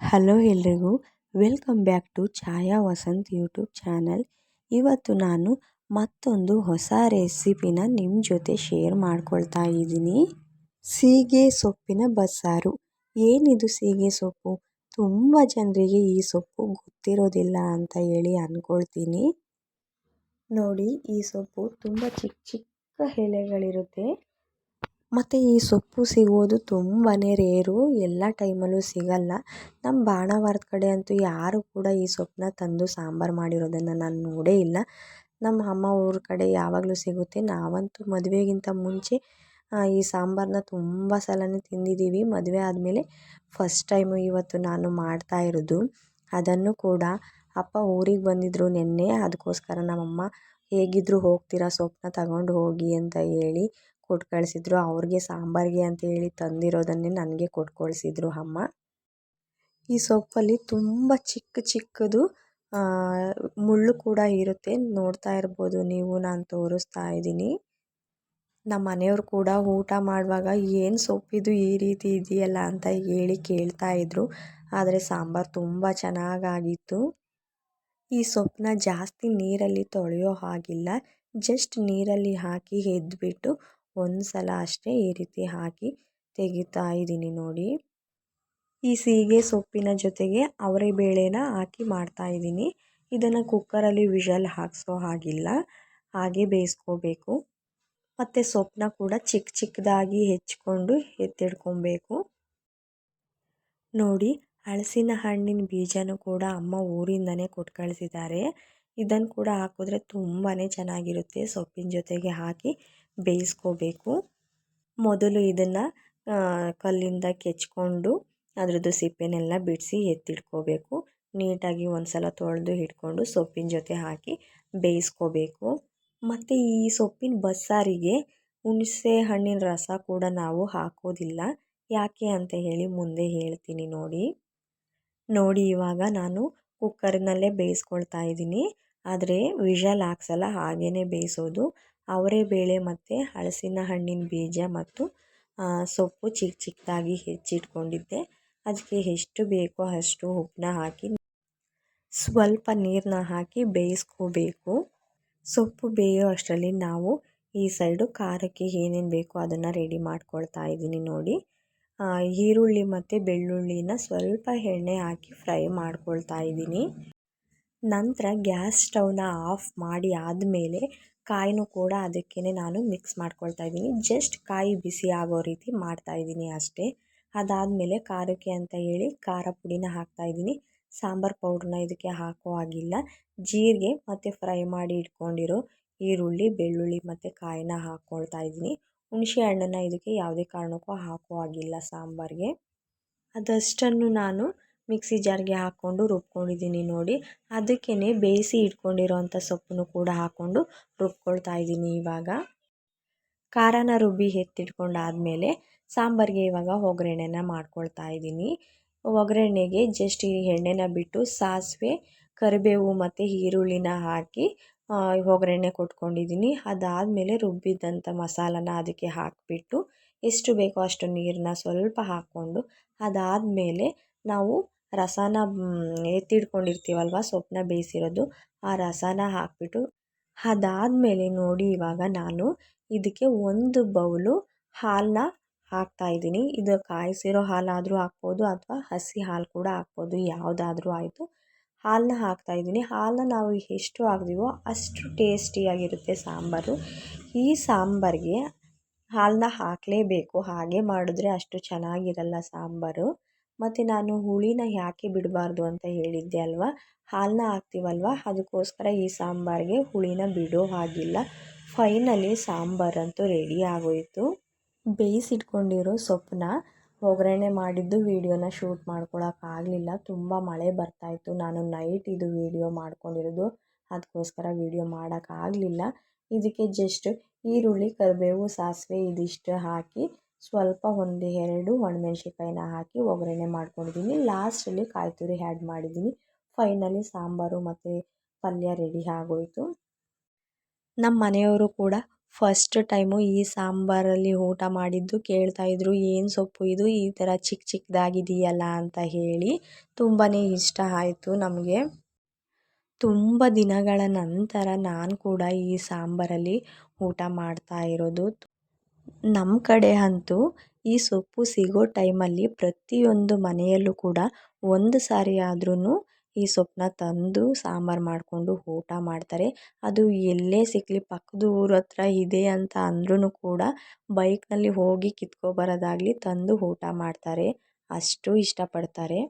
Hello ಎಲ್ರಿಗೂ, welcome back to Chaya Vasant YouTube channel. ಇವತ್ತು ನಾನು ಮತ್ತೊಂದು ಹೊಸ ರೆಸಿಪಿನ ನಿಮ್ಮ ಜೊತೆ ಶೇರ್ ಮಾಡ್ಕೊಳ್ತಾ ಇದ್ದೀನಿ. ಸೀಗೆ ಸೊಪ್ಪಿನ ಬಸ್ಸಾರು. ಏನಿದು ಸೀಗೆ ಸೊಪ್ಪು? ತುಂಬ ಜನರಿಗೆ ಈ ಸೊಪ್ಪು ಗೊತ್ತಿರೋದಿಲ್ಲ ಅಂತ ಹೇಳಿ ಅಂದ್ಕೊಳ್ತೀನಿ ನೋಡಿ, ಈ ಸೊಪ್ಪು ತುಂಬ ಚಿಕ್ಕ ಚಿಕ್ಕ ಎಲೆಗಳಿರುತ್ತೆ. ಮತ್ತು ಈ ಸೊಪ್ಪು ಸಿಗೋದು ತುಂಬಾ ರೇರು, ಎಲ್ಲ ಟೈಮಲ್ಲೂ ಸಿಗಲ್ಲ. ನಮ್ಮ ಬಾಣಾವರದ ಕಡೆ ಅಂತೂ ಯಾರು ಕೂಡ ಈ ಸೊಪ್ಪನ್ನ ತಂದು ಸಾಂಬಾರು ಮಾಡಿರೋದನ್ನು ನಾನು ನೋಡೇ ಇಲ್ಲ. ನಮ್ಮ ಅಮ್ಮ ಊರ ಕಡೆ ಯಾವಾಗಲೂ ಸಿಗುತ್ತೆ. ನಾವಂತೂ ಮದುವೆಗಿಂತ ಮುಂಚೆ ಈ ಸಾಂಬಾರನ್ನ ತುಂಬ ಸಲನೇ ತಿಂದಿದ್ದೀವಿ ಮದುವೆ ಆದಮೇಲೆ ಫಸ್ಟ್ ಟೈಮು ಇವತ್ತು ನಾನು ಮಾಡ್ತಾ ಇರೋದು. ಅದನ್ನು ಕೂಡ ಅಪ್ಪ ಊರಿಗೆ ಬಂದಿದ್ದರು ನಿನ್ನೆ. ಅದಕ್ಕೋಸ್ಕರ ನಮ್ಮಮ್ಮ ಹೇಗಿದ್ದರೂ ಹೋಗ್ತೀರಾ ಸೊಪ್ಪನ್ನ ತಗೊಂಡು ಹೋಗಿ ಅಂತ ಹೇಳಿ ಕೊಟ್ಟು ಕಳಿಸಿದ್ರು ಅವ್ರಿಗೆ ಸಾಂಬಾರಿಗೆ ಅಂತ ಹೇಳಿ ತಂದಿರೋದನ್ನೇ ನನಗೆ ಕೊಟ್ಟು ಕಳಿಸಿದ್ರು ಅಮ್ಮ. ಈ ಸೊಪ್ಪಲ್ಲಿ ತುಂಬ ಚಿಕ್ಕ ಚಿಕ್ಕದು ಮುಳ್ಳು ಕೂಡ ಇರುತ್ತೆ. ನೋಡ್ತಾ ಇರ್ಬೋದು ನೀವು, ನಾನು ತೋರಿಸ್ತಾ ಇದ್ದೀನಿ. ನಮ್ಮ ಮನೆಯವ್ರು ಕೂಡ ಊಟ ಮಾಡುವಾಗ ಏನು ಸೊಪ್ಪಿದು ಈ ರೀತಿ ಇದೆಯಲ್ಲ ಅಂತ ಹೇಳಿ ಕೇಳ್ತಾ ಇದ್ರು. ಆದರೆ ಸಾಂಬಾರು ತುಂಬ ಚೆನ್ನಾಗಾಗಿತ್ತು. ಈ ಸೊಪ್ಪನ್ನ ಜಾಸ್ತಿ ನೀರಲ್ಲಿ ತೊಳೆಯೋ ಹಾಗಿಲ್ಲ. ಜಸ್ಟ್ ನೀರಲ್ಲಿ ಹಾಕಿ ಎದ್ಬಿಟ್ಟು ಒಂದು ಸಲ ಅಷ್ಟೇ ಈ ರೀತಿ ಹಾಕಿ ತೆಗಿತಾ ಇದ್ದೀನಿ ನೋಡಿ. ಈ ಸೀಗೆ ಸೊಪ್ಪಿನ ಜೊತೆಗೆ ಅವರೆ ಬೇಳೆನ ಹಾಕಿ ಮಾಡ್ತಾ ಇದ್ದೀನಿ. ಇದನ್ನು ಕುಕ್ಕರಲ್ಲಿ ವಿಷಲ್ ಹಾಕಿಸೋ ಹಾಗಿಲ್ಲ. ಹಾಗೆ ಬೇಯಿಸ್ಕೋಬೇಕು. ಮತ್ತು ಸೊಪ್ಪನ್ನ ಕೂಡ ಚಿಕ್ಕ ಚಿಕ್ಕದಾಗಿ ಹೆಚ್ಕೊಂಡು ಎತ್ತಿಡ್ಕೊಬೇಕು. ನೋಡಿ, ಹಳಸಿನ ಹಣ್ಣಿನ ಬೀಜನೂ ಕೂಡ ಅಮ್ಮ ಊರಿಂದನೇ ಕೊಟ್ಟು ಕಳಿಸಿದ್ದಾರೆ. ಇದನ್ನು ಕೂಡ ಹಾಕಿದ್ರೆ ತುಂಬಾ ಚೆನ್ನಾಗಿರುತ್ತೆ. ಸೊಪ್ಪಿನ ಜೊತೆಗೆ ಹಾಕಿ ಬೇಯಿಸ್ಕೋಬೇಕು. ಮೊದಲು ಇದನ್ನು ಕಲ್ಲಿಂದ ಕೆಚ್ಕೊಂಡು ಅದರದ್ದು ಸಿಪ್ಪೆನೆಲ್ಲ ಬಿಡಿಸಿ ಎತ್ತಿಟ್ಕೋಬೇಕು. ನೀಟಾಗಿ ಒಂದು ಸಲ ತೊಳೆದು ಹಿಡ್ಕೊಂಡು ಸೊಪ್ಪಿನ ಜೊತೆ ಹಾಕಿ ಬೇಯಿಸ್ಕೋಬೇಕು. ಮತ್ತು ಈ ಸೊಪ್ಪಿನ ಬಸ್ಸಾರಿಗೆ ಹುಣಸೆ ಹಣ್ಣಿನ ರಸ ಕೂಡ ನಾವು ಹಾಕೋದಿಲ್ಲ. ಯಾಕೆ ಅಂತ ಹೇಳಿ ಮುಂದೆ ಹೇಳ್ತೀನಿ ನೋಡಿ. ನೋಡಿ ಇವಾಗ ನಾನು ಕುಕ್ಕರ್ನಲ್ಲೇ ಬೇಯಿಸ್ಕೊಳ್ತಾ ಇದ್ದೀನಿ. ಆದರೆ ವಿಷಲ್ ಹಾಕ್ಸಲ್ಲ ಹಾಗೆಯೇ ಬೇಯಿಸೋದು. ಅವರೆ ಬೇಳೆ ಮತ್ತು ಹಲಸಿನ ಹಣ್ಣಿನ ಬೀಜ ಮತ್ತು ಸೊಪ್ಪು ಚಿಕ್ಕ ಚಿಕ್ಕದಾಗಿ ಹೆಚ್ಚಿಟ್ಕೊಂಡಿದ್ದೆ. ಅದಕ್ಕೆ ಎಷ್ಟು ಬೇಕೋ ಅಷ್ಟು ಉಪ್ಪನ್ನ ಹಾಕಿ, ಸ್ವಲ್ಪ ನೀರನ್ನ ಹಾಕಿ ಬೇಯಿಸ್ಕೋಬೇಕು. ಸೊಪ್ಪು ಬೇಯೋ ಅಷ್ಟರಲ್ಲಿ ನಾವು ಈ ಸೈಡು ಖಾರಕ್ಕೆ ಏನೇನು ಬೇಕೋ ಅದನ್ನು ರೆಡಿ ಮಾಡ್ಕೊಳ್ತಾ ಇದ್ದೀನಿ ನೋಡಿ. ಈರುಳ್ಳಿ ಮತ್ತು ಬೆಳ್ಳುಳ್ಳಿನ ಸ್ವಲ್ಪ ಎಣ್ಣೆ ಹಾಕಿ ಫ್ರೈ ಮಾಡ್ಕೊಳ್ತಾ ಇದ್ದೀನಿ. ನಂತರ ಗ್ಯಾಸ್ ಸ್ಟವ್ನ ಆಫ್ ಮಾಡಿ ಆದಮೇಲೆ ಕಾಯಿನೂ ಕೂಡ ಅದಕ್ಕೇ ನಾನು ಮಿಕ್ಸ್ ಮಾಡ್ಕೊಳ್ತಾ ಇದ್ದೀನಿ. ಜಸ್ಟ್ ಕಾಯಿ ಬಿಸಿ ಆಗೋ ರೀತಿ ಮಾಡ್ತಾ ಇದ್ದೀನಿ ಅಷ್ಟೇ. ಅದಾದಮೇಲೆ ಖಾರಕ್ಕೆ ಅಂತ ಹೇಳಿ ಖಾರ ಪುಡಿನ ಹಾಕ್ತಾ ಇದ್ದೀನಿ. ಸಾಂಬಾರು ಪೌಡ್ರನ್ನ ಇದಕ್ಕೆ ಹಾಕೋ ಹಾಗಿಲ್ಲ. ಜೀರಿಗೆ ಮತ್ತು ಫ್ರೈ ಮಾಡಿ ಇಟ್ಕೊಂಡಿರೋ ಈರುಳ್ಳಿ, ಬೆಳ್ಳುಳ್ಳಿ ಮತ್ತು ಕಾಯಿನ ಹಾಕ್ಕೊಳ್ತಾ ಇದ್ದೀನಿ. ಹುಣಸೆ ಹಣ್ಣನ್ನು ಇದಕ್ಕೆ ಯಾವುದೇ ಕಾರಣಕ್ಕೂ ಹಾಕೋ ಹಾಗಿಲ್ಲ ಸಾಂಬಾರಿಗೆ. ಅದಷ್ಟನ್ನು ನಾನು ಮಿಕ್ಸಿ ಜಾರ್ಗೆ ಹಾಕ್ಕೊಂಡು ರುಬ್ಕೊಂಡಿದ್ದೀನಿ ನೋಡಿ. ಅದಕ್ಕೇ ಬೇಯಿಸಿ ಇಟ್ಕೊಂಡಿರೋಂಥ ಸೊಪ್ಪನ್ನು ಕೂಡ ಹಾಕ್ಕೊಂಡು ರುಬ್ಕೊಳ್ತಾ ಇದ್ದೀನಿ ಇವಾಗ. ಖಾರನ ರುಬ್ಬಿ ಎತ್ತಿಟ್ಕೊಂಡಾದಮೇಲೆ ಸಾಂಬಾರಿಗೆ ಇವಾಗ ಒಗ್ಗರಣೆನ ಮಾಡ್ಕೊಳ್ತಾ ಇದ್ದೀನಿ. ಒಗ್ಗರಣೆಗೆ ಜಸ್ಟ್ ಈ ಎಣ್ಣೆನ ಬಿಟ್ಟು ಸಾಸಿವೆ, ಕರಿಬೇವು ಮತ್ತು ಈರುಳ್ಳಿನ ಹಾಕಿ ಒಗ್ಗರಣೆ ಕೊಟ್ಕೊಂಡಿದ್ದೀನಿ. ಅದಾದಮೇಲೆ ರುಬ್ಬಿದ್ದಂಥ ಮಸಾಲನ ಅದಕ್ಕೆ ಹಾಕಿಬಿಟ್ಟು ಎಷ್ಟು ಬೇಕೋ ಅಷ್ಟು ನೀರನ್ನ ಸ್ವಲ್ಪ ಹಾಕ್ಕೊಂಡು ಅದಾದಮೇಲೆ ನಾವು ರಸನ ಎತ್ತಿಟ್ಕೊಂಡಿರ್ತೀವಲ್ವ ಸೊಪ್ಪನ್ನ ಬೇಯಿಸಿರೋದು, ಆ ರಸನ ಹಾಕಿಬಿಟ್ಟು ಅದಾದಮೇಲೆ ನೋಡಿ ಇವಾಗ ನಾನು ಇದಕ್ಕೆ ಒಂದು ಬೌಲು ಹಾಲನ್ನ ಹಾಕ್ತಾಯಿದ್ದೀನಿ ಇದು ಕಾಯಿಸಿರೋ ಹಾಲಾದರೂ ಹಾಕ್ಬೋದು ಅಥವಾ ಹಸಿ ಹಾಲು ಕೂಡ ಹಾಕ್ಬೋದು, ಯಾವುದಾದ್ರೂ ಆಯಿತು. ಹಾಲನ್ನ ಹಾಕ್ತಾಯಿದ್ದೀನಿ ಹಾಲನ್ನ ನಾವು ಎಷ್ಟು ಹಾಕ್ತೀವೋ ಅಷ್ಟು ಟೇಸ್ಟಿಯಾಗಿರುತ್ತೆ ಸಾಂಬಾರು. ಈ ಸಾಂಬಾರಿಗೆ ಹಾಲನ್ನ ಹಾಕಲೇಬೇಕು. ಹಾಗೆ ಮಾಡಿದ್ರೆ ಅಷ್ಟು ಚೆನ್ನಾಗಿರಲ್ಲ ಸಾಂಬಾರು. ಮತ್ತು ನಾನು ಹುಳಿನ ಯಾಕೆ ಬಿಡಬಾರ್ದು ಅಂತ ಹೇಳಿದ್ದೆ ಅಲ್ವಾ? ಹಾಲನ್ನ ಹಾಕ್ತೀವಲ್ವ? ಅದಕ್ಕೋಸ್ಕರ ಈ ಸಾಂಬಾರಿಗೆ ಹುಳಿನ ಬಿಡೋ ಹಾಗಿಲ್ಲ. ಫೈನಲಿ ಸಾಂಬಾರಂತೂ ರೆಡಿ ಆಗೋಯಿತು. ಬೇಯಿಸಿಟ್ಕೊಂಡಿರೋ ಸೊಪ್ಪನ್ನ ಒಗ್ಗರಣೆ ಮಾಡಿದ್ದು ವೀಡಿಯೋನ ಶೂಟ್ ಮಾಡ್ಕೊಳಕ್ಕಾಗಲಿಲ್ಲ. ತುಂಬ ಮಳೆ ಬರ್ತಾಯಿತ್ತು. ನಾನು ನೈಟ್ ಇದು ವೀಡಿಯೋ ಮಾಡ್ಕೊಂಡಿರೋದು. ಅದಕ್ಕೋಸ್ಕರ ವೀಡಿಯೋ ಮಾಡೋಕ್ಕಾಗಲಿಲ್ಲ. ಇದಕ್ಕೆ ಜಸ್ಟ್ ಈರುಳ್ಳಿ, ಕರಿಬೇವು, ಸಾಸಿವೆ ಇದಿಷ್ಟು ಹಾಕಿ ಸ್ವಲ್ಪ ಒಂದು ಎರಡು ಒಣಮೆಣ್ಸಿನ್ಕಾಯಿನ ಹಾಕಿ ಒಗ್ಗರಣೆ ಮಾಡ್ಕೊಂಡಿದ್ದೀನಿ. ಲಾಸ್ಟಲ್ಲಿ ಕಾಯಿ ತುರಿ ಆ್ಯಡ್ ಮಾಡಿದ್ದೀನಿ. ಫೈನಲಿ ಸಾಂಬಾರು ಮತ್ತು ಪಲ್ಯ ರೆಡಿ ಆಗೋಯಿತು. ನಮ್ಮ ಮನೆಯವರು ಕೂಡ ಫಸ್ಟ್ ಟೈಮು ಈ ಸಾಂಬಾರಲ್ಲಿ ಊಟ ಮಾಡಿದ್ದು ಕೇಳ್ತಾಯಿದ್ರು ಏನು ಸೊಪ್ಪು ಇದು? ಈ ಥರ ಚಿಕ್ಕ ಚಿಕ್ಕದಾಗಿದೆಯಲ್ಲ ಅಂತ ಹೇಳಿ ತುಂಬಾ ಇಷ್ಟ ಆಯಿತು ನಮಗೆ. ತುಂಬ ದಿನಗಳ ನಂತರ ನಾನು ಕೂಡ ಈ ಸಾಂಬಾರಲ್ಲಿ ಊಟ ಮಾಡ್ತಾ ಇರೋದು. ನಮ್ಮ ಕಡೆ ಅಂತೂ ಈ ಸೊಪ್ಪು ಸಿಗೋ ಟೈಮಲ್ಲಿ ಪ್ರತಿಯೊಂದು ಮನೆಯಲ್ಲೂ ಕೂಡ ಒಂದು ಸಾರಿ ಆದ್ರೂ ಈ ಸೊಪ್ಪನ್ನ ತಂದು ಸಾಂಬಾರು ಮಾಡಿಕೊಂಡು ಊಟ ಮಾಡ್ತಾರೆ. ಅದು ಎಲ್ಲೇ ಸಿಗಲಿ ಪಕ್ಕದ ಊರ ಹತ್ರ ಇದೆ ಅಂತ ಅಂದ್ರೂ ಕೂಡ ಬೈಕ್ನಲ್ಲಿ ಹೋಗಿ ಕಿತ್ಕೊಬರೋದಾಗ್ಲಿ ತಂದು ಊಟ ಮಾಡ್ತಾರೆ. ಅಷ್ಟು ಇಷ್ಟಪಡ್ತಾರೆ.